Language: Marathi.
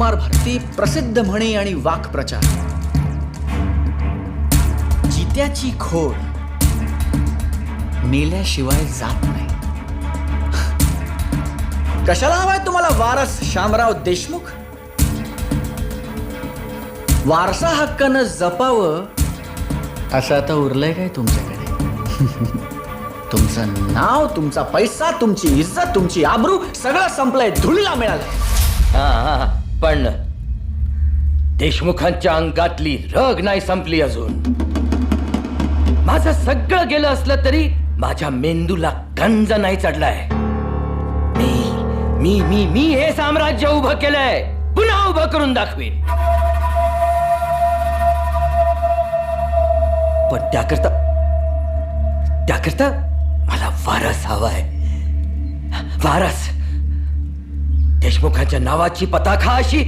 कुमार भारती प्रसिद्ध म्हणी आणि वाक्प्रचार. जित्याची खोड नेल्याशिवाय जात नाही. कशाला हवाय तुम्हाला वारस शामराव देशमुख? वारसा हक्कानं जपावं असं आता उरलंय काय तुमच्याकडे? तुमचं नाव तुमचा पैसा तुमची इज्जत तुमची आबरू सगळं संपलंय धुळीला मिळालंय. हा हा. पण देशमुखांच्या अंगातली रग नाही संपली अजून. माझं सगळं गेलं असलं तरी माझ्या मेंदूला गंज नाही चढलाय. मी मी मी मी हे साम्राज्य उभं केलंय. पुन्हा उभं करून दाखवीन. पण त्याकरता त्याकरता मला वारस हवाय. वारस. देशमुखांच्या नावाची पताखा अशी